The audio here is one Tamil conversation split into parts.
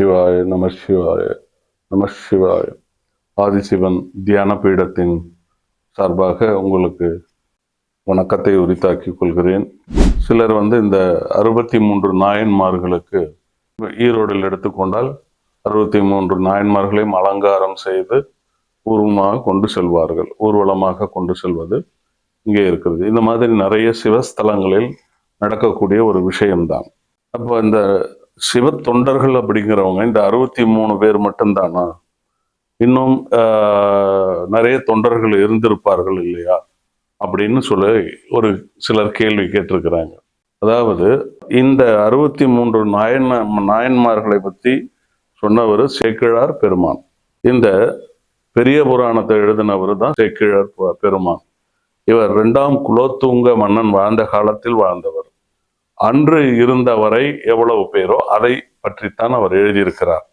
சிவாய நம சிவாய நம சிவாய ஆதிசிவன் தியான பீடத்தின் சார்பாக உங்களுக்கு வணக்கத்தை உரித்தாக்கிக் கொள்கிறேன். சிலர் வந்து இந்த அறுபத்தி மூன்று நாயன்மார்களுக்கு ஈரோடில் எடுத்துக்கொண்டால் அறுபத்தி மூன்று நாயன்மார்களையும் அலங்காரம் செய்து ஊர்வலமாக கொண்டு செல்வார்கள். ஊர்வலமாக கொண்டு செல்வது இங்கே இருக்கிறது. இந்த மாதிரி நிறைய சிவஸ்தலங்களில் நடக்கக்கூடிய ஒரு விஷயம்தான். அப்போ இந்த சிவ தொண்டர்கள் அப்படிங்கிறவங்க இந்த அறுபத்தி மூணு பேர் மட்டும்தானா? இன்னும் ஆஹ், நிறைய தொண்டர்கள் இருந்திருப்பார்கள் இல்லையா? அப்படின்னு சொல்லி ஒரு சிலர் கேள்வி கேட்டிருக்கிறாங்க. அதாவது இந்த அறுபத்தி மூன்று நாயன் நாயன்மார்களை பற்றி சொன்னவர் சேக்கிழார் பெருமான். இந்த பெரிய புராணத்தை எழுதினவர் தான் சேக்கிழார் பெருமான். இவர் ரெண்டாம் குலோத்துங்க மன்னன் வாழ்ந்த காலத்தில் வாழ்ந்தவர். அன்று இருந்தவரை எவ்வளவு பேரோ அதை பற்றித்தான் அவர் எழுதியிருக்கிறார்.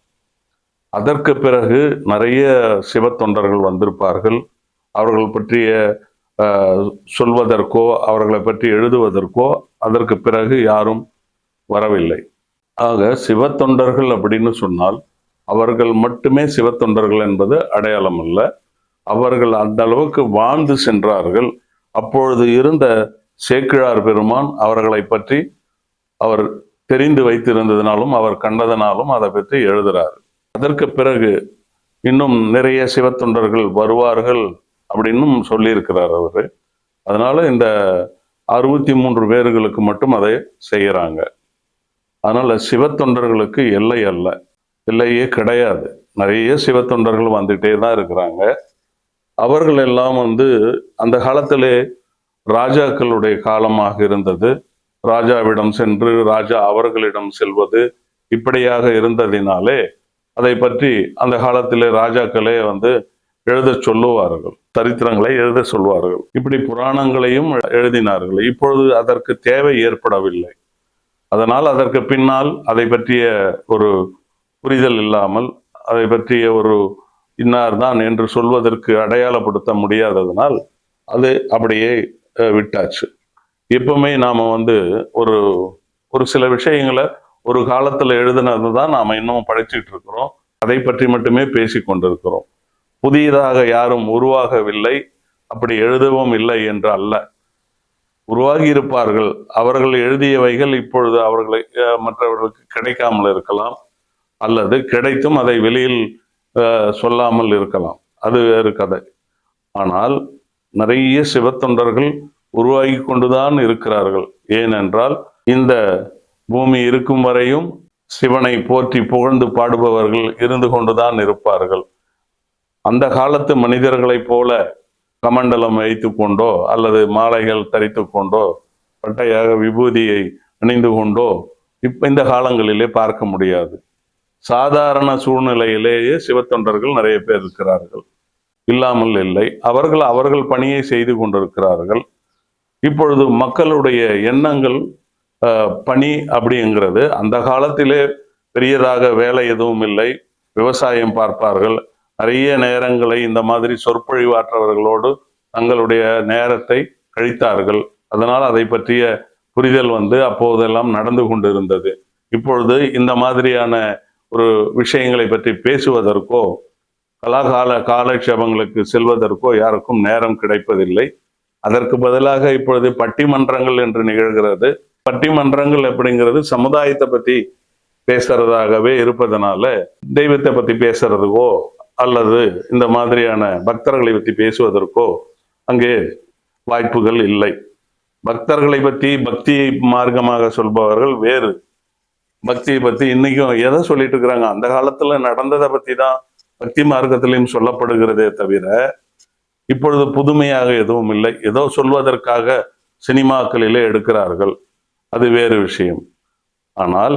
அதற்கு பிறகு நிறைய சிவ தொண்டர்கள் வந்திருப்பார்கள். அவர்கள் பற்றிய சொல்வதற்கோ அவர்களை பற்றி எழுதுவதற்கோ அதற்கு பிறகு யாரும் வரவில்லை. ஆக சிவ தொண்டர்கள் அப்படின்னு சொன்னால் அவர்கள் மட்டுமே சிவ தொண்டர்கள் என்பது அடையாளம் அல்ல அவர்கள் அந்த அளவுக்கு வாழ்ந்து சென்றார்கள். அப்பொழுது இருந்த சேக்கிழார் பெருமான் அவர்களை பற்றி அவர் தெரிந்து வைத்திருந்ததினாலும் அவர் கண்டதனாலும் அதை பற்றி எழுதுகிறார் அதற்கு பிறகு இன்னும் நிறைய சிவத்தொண்டர்கள் வருவார்கள் அப்படின்னும் சொல்லியிருக்கிறார் அவர். அதனால இந்த அறுபத்தி மூன்று பேர்களுக்கு மட்டும் அதை செய்யறாங்க. அதனால சிவத்தொண்டர்களுக்கு எல்லை அல்ல. எல்லையே கிடையாது. நிறைய சிவத்தொண்டர்கள் வந்துட்டே தான் இருக்கிறாங்க. அவர்கள் எல்லாம் வந்து அந்த காலத்திலே ராஜாக்களுடைய காலமாக இருந்தது. ராஜாவிடம் சென்று ராஜா அவர்களிடம் செல்வது இப்படியாக இருந்ததினாலே அதை பற்றி அந்த காலத்திலே ராஜாக்களே வந்து எழுத சொல்லுவார்கள் சரித்திரங்களை எழுத சொல்வார்கள் இப்படி புராணங்களையும் எழுதினார்கள். இப்பொழுது அதற்கு தேவை ஏற்படவில்லை. அதனால் அதற்கு பின்னால் அதை பற்றிய ஒரு புரிதல் இல்லாமல் அதை பற்றிய ஒரு இன்னார் தான் என்று சொல்வதற்கு அடையாளப்படுத்த முடியாததனால் அது அப்படியே விட்டாச்சு. எப்பவுமே நாம வந்து ஒரு ஒரு சில விஷயங்களை ஒரு காலத்துல எழுதினது தான் நாம இன்னும் படிச்சுட்டு இருக்கிறோம். அதை பற்றி மட்டுமே பேசி கொண்டிருக்கிறோம். புதியதாக யாரும் உருவாகவில்லை. அப்படி எழுதவும் இல்லை என்று அல்ல. உருவாகி இருப்பார்கள். அவர்கள் எழுதியவைகள் இப்பொழுது அவர்களை மற்றவர்களுக்கு கிடைக்காமல் இருக்கலாம். அல்லது கிடைத்தும் அதை வெளியில் அஹ், சொல்லாமல் இருக்கலாம். அது வேறு கதை. ஆனால் நிறைய சிவத்தொண்டர்கள் உருவாகி கொண்டுதான் இருக்கிறார்கள். ஏனென்றால் இந்த பூமி இருக்கும் வரையும் சிவனை போற்றி புகழ்ந்து பாடுபவர்கள் இருந்து கொண்டுதான் இருப்பார்கள். அந்த காலத்து மனிதர்களைப் போல கமண்டலம் வைத்து கொண்டோ அல்லது மாலைகள் தரித்து கொண்டோ பட்டையாக விபூதியை அணிந்து கொண்டோ இப்ப இந்த காலங்களிலே பார்க்க முடியாது. சாதாரண சூழ்நிலையிலேயே சிவத்தொண்டர்கள் நிறைய பேர் இருக்கிறார்கள். இல்லாமல் இல்லை. அவர்கள் அவர்கள் பணியை செய்து கொண்டிருக்கிறார்கள். இப்பொழுது மக்களுடைய எண்ணங்கள் பணி அப்படிங்கிறது அந்த காலத்திலே பெரியதாக வேலை எதுவும் இல்லை. விவசாயம் பார்ப்பார்கள். நிறைய நேரங்களை இந்த மாதிரி சொற்பொழிவாற்றவர்களோடு தங்களுடைய நேரத்தை கழித்தார்கள். அதனால் அதை பற்றிய புரிதல் வந்து அப்போதெல்லாம் நடந்து கொண்டிருந்தது. இப்பொழுது இந்த மாதிரியான ஒரு விஷயங்களை பற்றி பேசுவதற்கோ கலாகால காலக்ஷேபங்களுக்கு செல்வதற்கோ யாருக்கும் நேரம் கிடைப்பதில்லை. அதற்கு பதிலாக இப்பொழுது பட்டிமன்றங்கள் என்று நிகழ்கிறது. பட்டிமன்றங்கள் அப்படிங்கிறது சமுதாயத்தை பற்றி பேசுறதாகவே இருப்பதனால தெய்வத்தை பற்றி பேசுறதுக்கோ அல்லது இந்த மாதிரியான பக்தர்களை பற்றி பேசுவதற்கோ அங்கே வாய்ப்புகள் இல்லை. பக்தர்களை பற்றி பக்தியை மார்க்கமாக சொல்பவர்கள் வேறு. பக்தியை பற்றி இன்னைக்கும் எதை சொல்லிட்டு இருக்கிறாங்க? அந்த காலத்தில் நடந்ததை பற்றி தான் பக்தி மார்க்கத்திலையும் சொல்லப்படுகிறதே தவிர இப்பொழுது புதுமையாக எதுவும் இல்லை. ஏதோ சொல்வதற்காக சினிமாக்களிலே எடுக்கிறார்கள். அது வேறு விஷயம். ஆனால்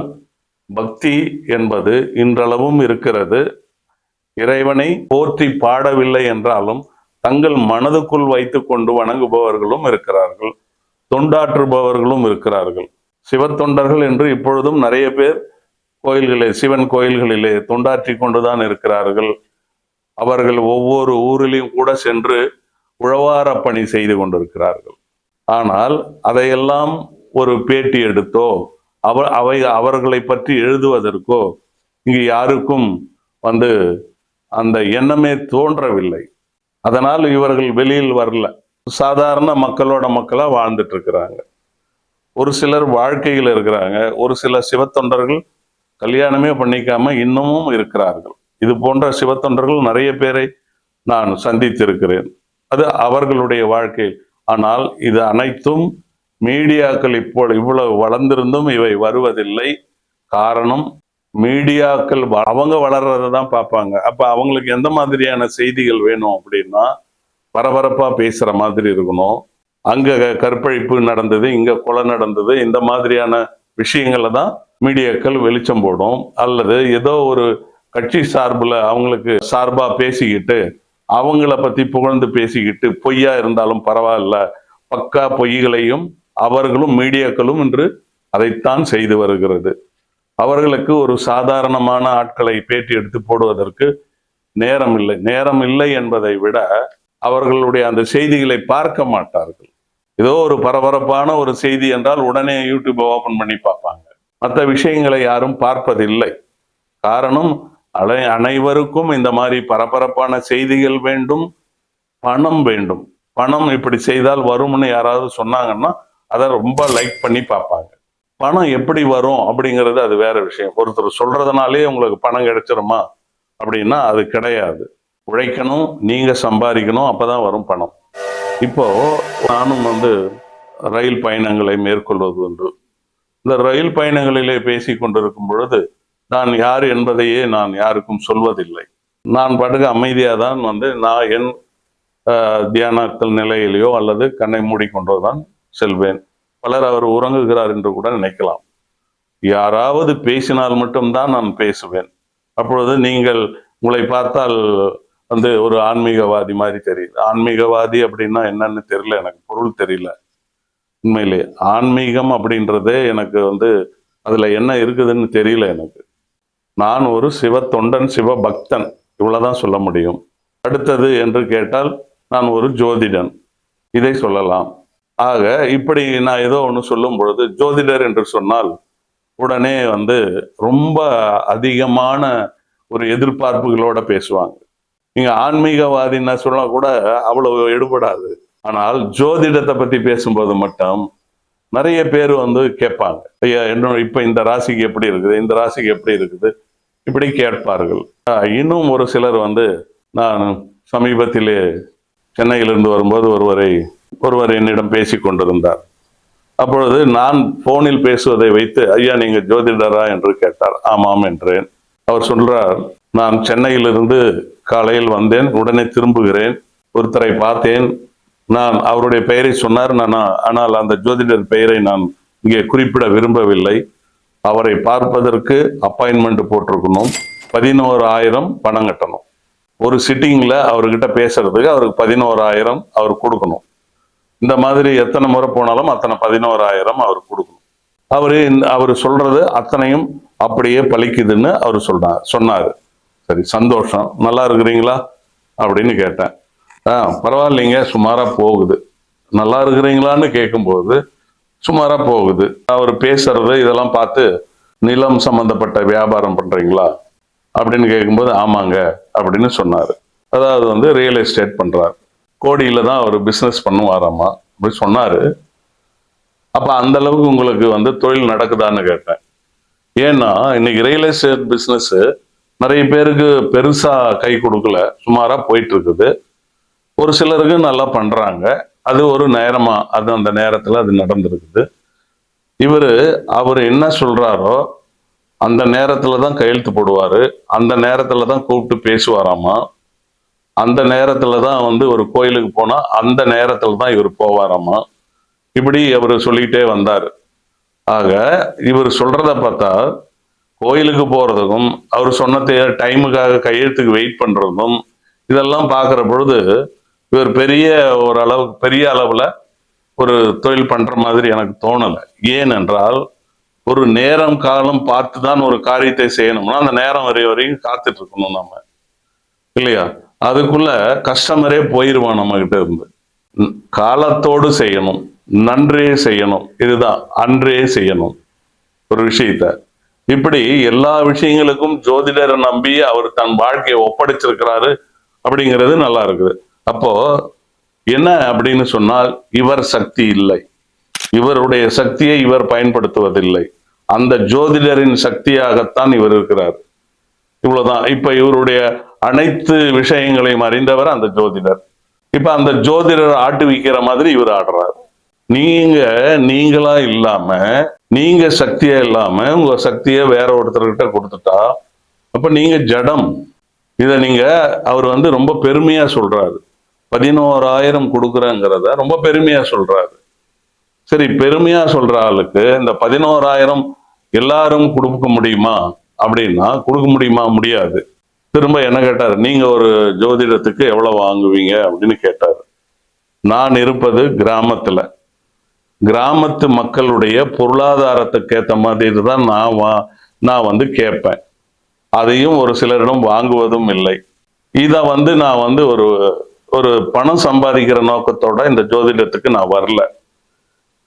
பக்தி என்பது இன்றளவும் இருக்கிறது. இறைவனை போற்றி பாடவில்லை என்றாலும் தங்கள் மனதுக்குள் வைத்துக்கொண்டு வணங்குபவர்களும் இருக்கிறார்கள். தொண்டாற்றுபவர்களும் இருக்கிறார்கள். சிவத்தொண்டர்கள் என்று இப்பொழுதும் நிறைய பேர் கோயில்களே சிவன் கோயில்களிலே தொண்டாற்றி கொண்டுதான் இருக்கிறார்கள். அவர்கள் ஒவ்வொரு ஊரிலையும் கூட சென்று உழவார பணி செய்து கொண்டிருக்கிறார்கள். ஆனால் அதையெல்லாம் ஒரு பேட்டி எடுத்தோ அவ அவை அவர்களை பற்றி எழுதுவதற்கோ இங்கு யாருக்கும் வந்து அந்த எண்ணமே தோன்றவில்லை. அதனால் இவர்கள் வெளியில் வரல. சாதாரண மக்களோட மக்களா வாழ்ந்துட்டு இருக்கிறாங்க ஒரு சிலர் வாழ்க்கையில் இருக்கிறாங்க. ஒரு சில சிவத்தொண்டர்கள் கல்யாணமே பண்ணிக்காம இன்னமும் இருக்கிறார்கள். இது போன்ற சிவத்தொண்டர்கள் நிறைய பேரை நான் சந்தித்திருக்கிறேன். அது அவர்களுடைய வாழ்க்கை. ஆனால் இது அனைத்தும் மீடியாக்கள் இப்போ இவ்வளவு வளர்ந்திருந்தும் இவை வருவதில்லை. காரணம் மீடியாக்கள் வ- அவங்க வளர்றதை தான் பார்ப்பாங்க. அப்போ அவங்களுக்கு எந்த மாதிரியான செய்திகள் வேணும் அப்படின்னா பரபரப்பாக பேசுகிற மாதிரி இருக்கணும். அங்கே க- கற்பழிப்பு நடந்தது இங்கே கொலை நடந்தது இந்த மாதிரியான விஷயங்களை தான் மீடியாக்கள் வெளிச்சம் போடும். அல்லது ஏதோ ஒரு கட்சி சார்புல அவங்களுக்கு சார்பா பேசிக்கிட்டு அவங்கள பத்தி புகழ்ந்து பேசிக்கிட்டு பொய்யா இருந்தாலும் பரவாயில்ல. பக்கா பொய்களையும் அவர்களும் மீடியாக்களும் இன்று அதைத்தான் செய்து வருகிறது. அவர்களுக்கு ஒரு சாதாரணமான ஆட்களை பேட்டி எடுத்து போடுவதற்கு நேரம் இல்லை. நேரம் இல்லை என்பதை விட அவர்களுடைய அந்த செய்திகளை பார்க்க மாட்டார்கள். ஏதோ ஒரு பரபரப்பான ஒரு செய்தி என்றால் உடனே யூடியூப்பை ஓபன் பண்ணி பார்ப்பாங்க. மற்ற விஷயங்களை யாரும் பார்ப்பதில்லை. காரணம் அலை அனைவருக்கும் இந்த மாதிரி பரபரப்பான செய்திகள் வேண்டும் பணம் வேண்டும். பணம் இப்படி செய்தால் வரும்னு யாராவது சொன்னாங்கன்னா அதை ரொம்ப லைக் பண்ணி பார்ப்பாங்க. பணம் எப்படி வரும் அப்படிங்கிறது அது வேற விஷயம். ஒருத்தர் சொல்றதுனாலே உங்களுக்கு பணம் கிடைச்சிருமா? அப்படின்னா அது கிடையாது. உழைக்கணும் நீங்க சம்பாதிக்கணும் அப்பதான் வரும் பணம். இப்போ நானும் வந்து ரயில் பயணங்களை மேற்கொள்வது உண்டு. இந்த ரயில் பயணங்களிலே பேசி கொண்டிருக்கும் பொழுது நான் யார் என்பதையே நான் யாருக்கும் சொல்வதில்லை. நான் பாட்டுக்கு அமைதியாக தான் வந்து நான் என் தியானத்தில் நிலையிலேயோ அல்லது கண்ணை மூடிக்கொண்டோ தான் செல்வேன். பலர் அவர் உறங்குகிறார் என்று கூட நினைக்கலாம். யாராவது பேசினால் மட்டும்தான் நான் பேசுவேன். அப்பொழுது நீங்கள் உங்களை பார்த்தால் வந்து ஒரு ஆன்மீகவாதி மாதிரி தெரியுது. ஆன்மீகவாதி அப்படின்னா என்னன்னு தெரியல எனக்கு பொருள் தெரியல. உண்மையிலே ஆன்மீகம் அப்படின்றதே எனக்கு வந்து அதில் என்ன இருக்குதுன்னு தெரியல எனக்கு. நான் ஒரு சிவ தொண்டன் சிவ பக்தன் இவ்வளவுதான் சொல்ல முடியும். அடுத்தது என்று கேட்டால் நான் ஒரு ஜோதிடன். இதை சொல்லலாம். ஆக இப்படி நான் ஏதோ ஒன்று சொல்லும் பொழுது ஜோதிடர் என்று சொன்னால் உடனே வந்து ரொம்ப அதிகமான ஒரு எதிர்பார்ப்புகளோட பேசுவாங்க. நீங்கள் ஆன்மீகவாதின்னு சொன்னா கூட அவ்வளவு எடுபடாது. ஆனால் ஜோதிடத்தை பற்றி பேசும்போது மட்டும் நிறைய பேர் வந்து கேட்பாங்க. ஐயா என்ன இப்போ இந்த ராசிக்கு எப்படி இருக்குது? இந்த ராசிக்கு எப்படி இருக்குது? இப்படி கேட்பார்கள். இன்னும் ஒரு சிலர் வந்து நான் சமீபத்திலே சென்னையிலிருந்து வரும்போது ஒருவரை ஒருவர் என்னிடம் பேசி கொண்டிருந்தார். அப்பொழுது நான் போனில் பேசுவதை வைத்து ஐயா நீங்கள் ஜோதிடரா? என்று கேட்டார். ஆமாம் என்றேன். அவர் சொல்றார் நான் சென்னையிலிருந்து காலையில் வந்தேன் உடனே திரும்புகிறேன் ஒருத்தரை பார்த்தேன் நான் அவருடைய பெயரை சொன்னார். நான் ஆனால் அந்த ஜோதிடர் பெயரை நான் இங்கே குறிப்பிட விரும்பவில்லை. அவரை பார்ப்பதற்கு அப்பாயின்மெண்ட் போட்டிருக்கணும். பதினோரு ஆயிரம் பணம் கட்டணும். ஒரு சிட்டிங்ல அவர்கிட்ட பேசுறதுக்கு அவருக்கு பதினோராயிரம் அவர் கொடுக்கணும். இந்த மாதிரி எத்தனை முறை போனாலும் அத்தனை பதினோராயிரம் அவர் கொடுக்கணும். அவரு இந்த- அவர் சொல்றது அத்தனையும் அப்படியே பழிக்குதுன்னு அவர் சொல்றார் சொன்னார். சரி சந்தோஷம். நல்லா இருக்கிறீங்களா? அப்படின்னு கேட்டேன். ஆ பரவாயில்லைங்க சுமாரா போகுது. நல்லா இருக்கிறீங்களான்னு கேட்கும்போது சுமாரா போகுது. அவர் பேசுறது இதெல்லாம் பார்த்து நிலம் சம்பந்தப்பட்ட வியாபாரம் பண்றீங்களா? அப்படின்னு கேட்கும்போது ஆமாங்க அப்படின்னு சொன்னார். அதாவது வந்து ரியல் எஸ்டேட் பண்றாரு. கோடியில தான் அவர் பிஸ்னஸ் பண்ணுவாராமா? அப்படி சொன்னார். அப்போ அந்த அளவுக்கு உங்களுக்கு வந்து தொழில் நடக்குதான்னு கேட்டேன். ஏன்னா இன்னைக்கு ரியல் எஸ்டேட் பிசினஸ் நிறைய பேருக்கு பெருசா கை கொடுக்கல. சுமாரா போயிட்டு இருக்குது. ஒரு சிலருக்கு நல்லா பண்ணுறாங்க அது ஒரு நேரமா அது அந்த நேரத்தில் அது நடந்திருக்குது. இவர் அவர் என்ன சொல்கிறாரோ அந்த நேரத்தில் தான் கையெழுத்து போடுவார். அந்த நேரத்தில் தான் கூப்பிட்டு பேசுவாராமா. அந்த நேரத்தில் தான் வந்து ஒரு கோயிலுக்கு போனால் அந்த நேரத்தில் தான் இவர் போவாராமா. இப்படி அவர் சொல்லிக்கிட்டே வந்தார். ஆக இவர் சொல்கிறத பார்த்தா கோயிலுக்கு போகிறதுக்கும் அவர் சொன்ன டைமுக்காக கையெழுத்துக்கு வெயிட் பண்ணுறதும் இதெல்லாம் பார்க்குற பொழுது இவர் பெரிய ஒரு பெரிய அளவில் ஒரு தொழில் பண்ணுற மாதிரி எனக்கு தோணலை. ஏனென்றால் ஒரு நேரம் காலம் பார்த்து தான் ஒரு காரியத்தை செய்யணும்னா அந்த நேரம் வரை வரையும் காத்துட்டு இருக்கணும் நம்ம. இல்லையா? அதுக்குள்ள கஸ்டமரே போயிடுவான் நம்ம கிட்ட இருந்து காலத்தோடு செய்யணும். நன்றே செய்யணும். இதுதான். அன்றே செய்யணும். ஒரு விஷயத்த. இப்படி எல்லா விஷயங்களுக்கும் ஜோதிடரை நம்பி அவர் தன் வாழ்க்கையை ஒப்படைச்சிருக்கிறாரு அப்படிங்கிறது நல்லா இருக்குது. அப்போ என்ன அப்படின்னு சொன்னால் இவர் சக்தி இல்லை. இவருடைய சக்தியை இவர் பயன்படுத்துவதில்லை. அந்த ஜோதிடரின் சக்தியாகத்தான் இவர் இருக்கிறார். இவ்வளவுதான். இப்ப இவருடைய அனைத்து விஷயங்களையும் அறிந்தவர் அந்த ஜோதிடர். இப்ப அந்த ஜோதிடர் ஆட்டு விக்கிற மாதிரி இவர் ஆடுறார். நீங்க நீங்களா இல்லாம நீங்க சக்தியா இல்லாம உங்க சக்தியை வேற ஒருத்தர்கிட்ட கொடுத்துட்டா அப்ப நீங்க ஜடம். இத நீங்க அவர் வந்து ரொம்ப பெருமையா சொல்றாரு. பதினோராயிரம் கொடுக்குறேங்கிறத ரொம்ப பெருமையா சொல்றாரு. சரி பெருமையா சொல்ற ஆளுக்கு இந்த பதினோராயிரம் எல்லாரும் கொடுக்க முடியுமா? அப்படின்னா கொடுக்க முடியுமா? முடியாது. திரும்ப என்ன கேட்டார்? நீங்க ஒரு ஜோதிடத்துக்கு எவ்வளவு வாங்குவீங்க? அப்படின்னு கேட்டார். நான் இருப்பது கிராமத்துல. கிராமத்து மக்களுடைய பொருளாதாரத்துக்கு ஏற்ற மாதிரி தான் நான் வா நான் வந்து கேட்பேன். அதையும் ஒரு சிலரிடம் வாங்குவதும் இல்லை. இதை வந்து நான் வந்து ஒரு ஒரு பணம் சம்பாதிக்கிற நோக்கத்தோட இந்த ஜோதிடத்துக்கு நான் வரல.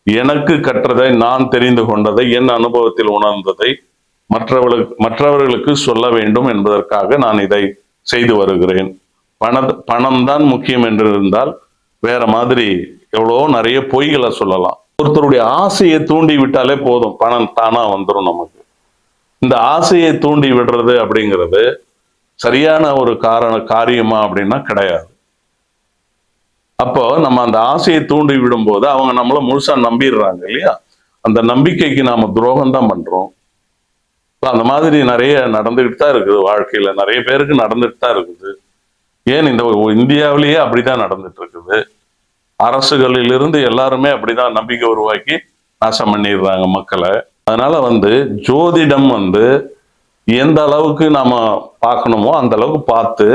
எனக்கு கற்றதை நான் தெரிந்து கொண்டதை என் அனுபவத்தில் உணர்ந்ததை மற்றவர்களுக்கு மற்றவர்களுக்கு சொல்ல வேண்டும் என்பதற்காக நான் இதை செய்து வருகிறேன். பண பணம் தான் முக்கியம் என்று இருந்தால் வேற மாதிரி எவ்வளவோ நிறைய பொய்களை சொல்லலாம். ஒருத்தருடைய ஆசையை தூண்டி விட்டாலே போதும் பணம் தானா வந்துடும் நமக்கு. இந்த ஆசையை தூண்டி விடுறது அப்படிங்கிறது சரியான ஒரு காரண காரியமா அப்படின்னா கிடையாது. அப்போ நம்ம அந்த ஆசையை தூண்டி விடும்போது அவங்க நம்மள முழுசா நம்பிடுறாங்க இல்லையா? அந்த நம்பிக்கைக்கு நாம துரோகம் தான் பண்றோம். அந்த மாதிரி நிறைய நடந்துகிட்டு தான் இருக்குது வாழ்க்கையில. நிறைய பேருக்கு நடந்துட்டு தான் இருக்குது. ஏன் இந்த இந்தியாவிலேயே அப்படிதான் நடந்துட்டு இருக்குது? அரசுகளிலிருந்து எல்லாருமே அப்படிதான் நம்பிக்கை உருவாக்கி நாசம் பண்ணிடுறாங்க மக்களை. அதனால வந்து ஜோதிடம் வந்து எந்த அளவுக்கு நாம பார்க்கணுமோ அந்த அளவுக்கு பார்த்து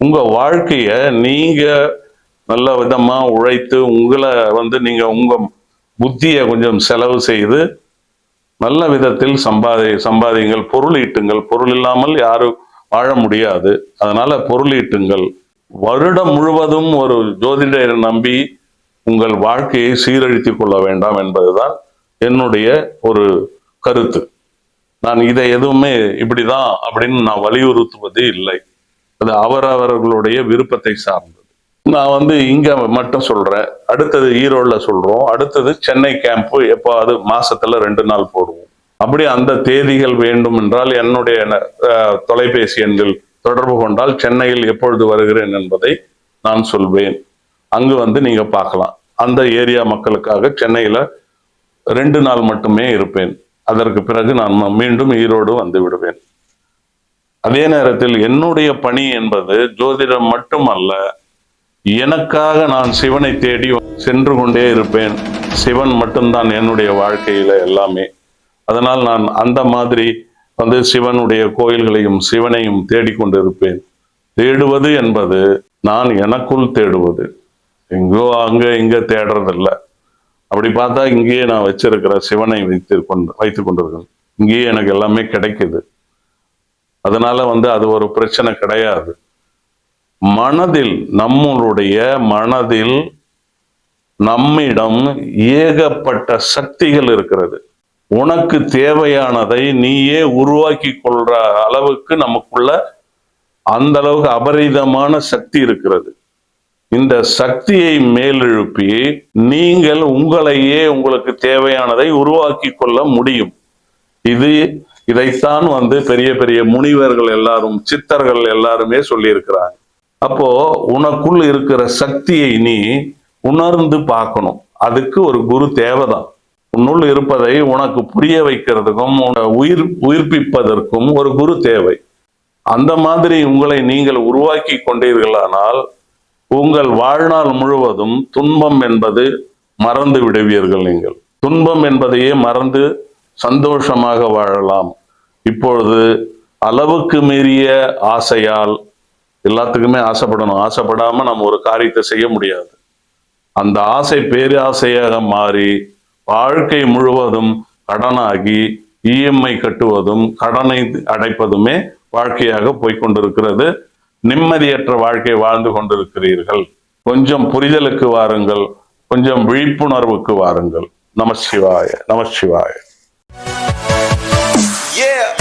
உங்க வாழ்க்கைய நீங்க நல்ல விதமா உழைத்து உங்களை வந்து நீங்க உங்க புத்தியை கொஞ்சம் செலவு செய்து நல்ல விதத்தில் சம்பாதி சம்பாதிங்கள் பொருள் ஈட்டுங்கள். பொருள் இல்லாமல் யாரும் வாழ முடியாது. அதனால பொருள் ஈட்டுங்கள். வருடம் முழுவதும் ஒரு ஜோதிடரை நம்பி உங்கள் வாழ்க்கையை சீரழித்துக் கொள்ள வேண்டாம் என்பதுதான் என்னுடைய ஒரு கருத்து. நான் இதை எதுவுமே இப்படிதான் அப்படின்னு நான் வலியுறுத்துவது இல்லை. அது அவரவர்களுடைய விருப்பத்தை சார்ந்து. நான் வந்து இங்கே மட்டும் சொல்றேன். அடுத்தது ஈரோடில் சொல்கிறோம் அடுத்தது சென்னை கேம்ப் அது மாசத்துல ரெண்டு நாள் போடுவோம். அப்படி அந்த தேதிகள் வேண்டும் என்றால் என்னுடைய தொலைபேசி எண்ணில் தொடர்பு கொண்டால் சென்னையில் எப்பொழுது வருகிறேன் என்பதை நான் சொல்வேன். அங்கு வந்து நீங்க பார்க்கலாம். அந்த ஏரியா மக்களுக்காக சென்னையில் ரெண்டு நாள் மட்டுமே இருப்பேன். அதற்கு பிறகு நான் மீண்டும் ஈரோடு வந்து விடுவேன். அதே நேரத்தில் என்னுடைய பணி என்பது ஜோதிடம் மட்டுமல்ல எனக்காக நான் சிவனை தேடி சென்று கொண்டே இருப்பேன். சிவன் மட்டும்தான் என்னுடைய வாழ்க்கையில எல்லாமே. அதனால் நான் அந்த மாதிரி வந்து சிவனுடைய கோயில்களையும் சிவனையும் தேடிக்கொண்டு இருப்பேன் தேடுவது என்பது நான் எனக்குள் தேடுவது. எங்கோ அங்க இங்க தேடுறதில்ல. அப்படி பார்த்தா இங்கேயே நான் வச்சிருக்கிற சிவனை வைத்து கொண்டு வைத்து கொண்டிருக்கேன். இங்கேயே எனக்கு எல்லாமே கிடைக்குது. அதனால வந்து அது ஒரு பிரச்சனை கிடையாது. மனதில் நம்மளுடைய மனதில் நம்மிடம் ஏகப்பட்ட சக்திகள் இருக்கிறது. உனக்கு தேவையானதை நீயே உருவாக்கி கொள்ற அளவுக்கு நமக்குள்ள அந்த அளவுக்கு அபரிதமான சக்தி இருக்கிறது. இந்த சக்தியை மேலெழுப்பி நீங்கள் உங்களையே உங்களுக்கு தேவையானதை உருவாக்கி கொள்ள முடியும். இது இதைத்தான் வந்து பெரிய பெரிய முனிவர்கள் எல்லாரும் சித்தர்கள் எல்லாருமே சொல்லியிருக்கிறாங்க. அப்போ உனக்குள் இருக்கிற சக்தியை நீ உணர்ந்து பார்க்கணும். அதுக்கு ஒரு குரு தேவைதான். உன்னுள் இருப்பதை உனக்கு புரிய வைக்கிறதுக்கும் உன்னை உயிர் உயிர்ப்பிப்பதற்கும் ஒரு குரு தேவை. அந்த மாதிரி உங்களை நீங்கள் உருவாக்கி கொண்டீர்களானால் உங்கள் வாழ்நாள் முழுவதும் துன்பம் என்பது மறந்து விடுவீர்கள் நீங்கள். துன்பம் என்பதையே மறந்து சந்தோஷமாக வாழலாம். இப்பொழுது அளவுக்கு மீறிய ஆசையால் எல்லாத்துக்குமே ஆசைப்படணும். ஆசைப்படாம நம்ம ஒரு காரியத்தை செய்ய முடியாது. அந்த ஆசை பேராசையாக மாறி வாழ்க்கை முழுவதும் கடனாகி இஎம்ஐ கட்டுவதும் கடனை அடைப்பதுமே வாழ்க்கையாக போய்கொண்டிருக்கிறது நிம்மதியற்ற வாழ்க்கை வாழ்ந்து கொண்டிருக்கிறீர்கள். கொஞ்சம் புரிதலுக்கு வாருங்கள். கொஞ்சம் விழிப்புணர்வுக்கு வாருங்கள். நமசிவாய நமசிவாய Yeah.